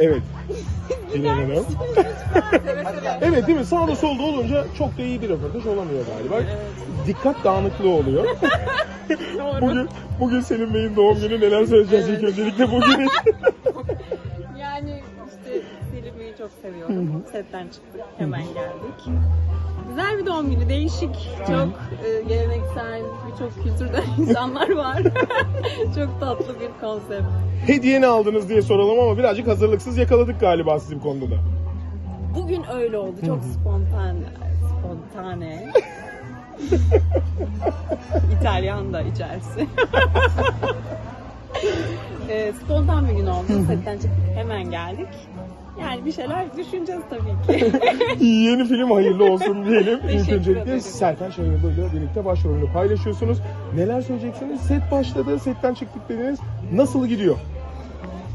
Evet. Dilan Hanım. evet değil mi? Sağda solda olunca çok da iyi bir röportaj olamıyor galiba. Dikkat dağınıklığı oluyor. bugün bugün Selim Bey'in doğum günü neler söyleyeceğiz ilk öncelikle bugün. Yani işte Selim'i çok seviyorum. Setten çıktık, hemen geldik. Bir doğum günü, değişik, çok e, geleneksel, birçok kültürden insanlar var. çok tatlı bir konsept. Hediye ne aldınız diye soralım ama birazcık hazırlıksız yakaladık galiba sizi bu konuda da. Bugün öyle oldu, çok spontane. Spontane. İtalyan da içerisi. e, spontan bir gün oldu. Setten çıktık, hemen geldik. Yani bir şeyler düşüneceğiz tabii ki. Yeni film hayırlı olsun diyelim. İlk Teşekkür öncelikle ederim. Serkan Şahırlı ile birlikte başrolünü paylaşıyorsunuz. Neler söyleyeceksiniz? Set başladı, setten çıktık dediniz. Nasıl gidiyor?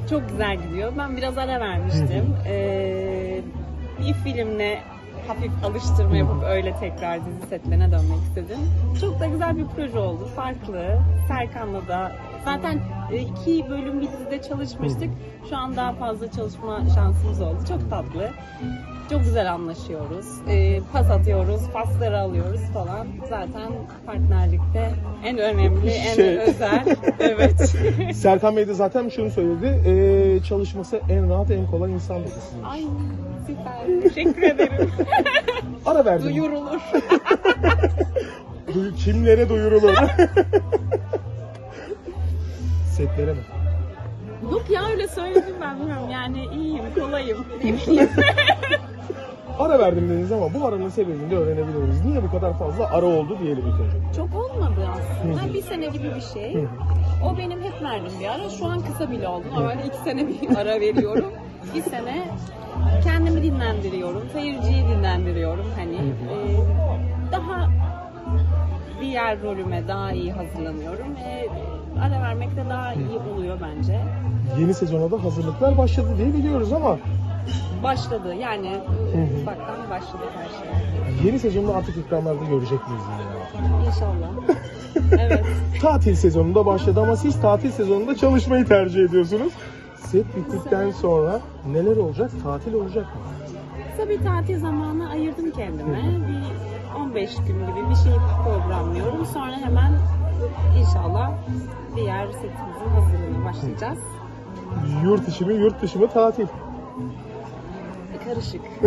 Çok güzel gidiyor. Ben biraz ara vermiştim. Ee, bir filmle hafif alıştırma yapıp öyle tekrar dizi setlerine dönmek istedim. Çok da güzel bir proje oldu. Farklı. Serkan'la da zaten iki bölüm bir dizide çalışmıştık. Şu an daha fazla çalışma şansımız oldu. Çok tatlı. Çok güzel anlaşıyoruz. Ee, pas atıyoruz, pasları alıyoruz falan. Zaten partnerlikte en önemli, en Şey. özel. Evet. Serkan Bey de zaten şunu söyledi. Ee, çalışması en rahat, en kolay insan dedi sizin için. Ay süper. Teşekkür ederim. Ara verdim. Duyurulur. Duy- kimlere duyurulur? Setlere mi? Yok ya öyle söyledim ben bilmiyorum. Yani iyiyim, kolayım. Ne bileyim. Ara verdim dediniz ama bu aranın sebebini de öğrenebilir miyiz? Niye bu kadar fazla ara oldu diyelim ilk önce. Çok olmadı aslında. Bir sene gibi bir şey. O benim hep verdiğim bir ara. Şu an kısa bile oldu. Normalde iki sene bir ara veriyorum. Bir sene kendimi dinlendiriyorum. Seyirciyi dinlendiriyorum. Hani e, daha diğer rolüme daha iyi hazırlanıyorum. E, ara vermek de daha iyi oluyor bence. Yeni sezona da hazırlıklar başladı diye biliyoruz ama Başladı yani ufaktan başladı her şey. yeni sezonda artık ekranlarda görecek miyiz yine? İnşallah. evet. Tatil sezonunda başladı ama siz tatil sezonunda çalışmayı tercih ediyorsunuz. Set bittikten sonra neler olacak? Tatil olacak mı? Kısa bir tatil zamanı ayırdım kendime. Bir 15 gün gibi bir şey programlıyorum. Sonra hemen inşallah diğer setimizin hazırlığına başlayacağız. Yurt içi mi, yurt dışı mı tatil? Karışık.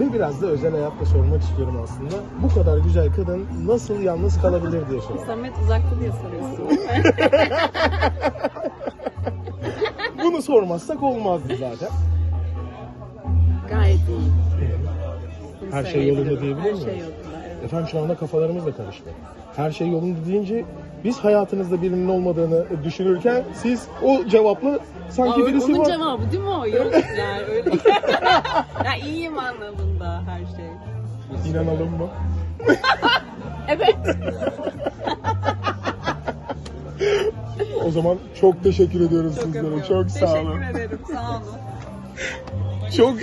Ve biraz da özel hayatta sormak istiyorum aslında. Bu kadar güzel kadın nasıl yalnız kalabilir diye soruyorum. Samet uzakta diye soruyorsun? Bunu sormazsak olmazdı zaten. Gayet iyi. Her şey yolunda diyebilir Her miyiz? şey yolunda evet. Efendim şu anda kafalarımız da karıştı. Her şey yolunda deyince biz hayatınızda birinin olmadığını düşünürken siz o cevapla sanki Aa, birisi onun var. cevabı değil mi o? Yok yani öyle. ya iyiyim anlamında her şey. İnanalım mı? Evet. O zaman çok teşekkür ediyoruz Çok sizlere. öpüyorum. Çok sağ olun. Teşekkür ederim. Sağ olun. Çok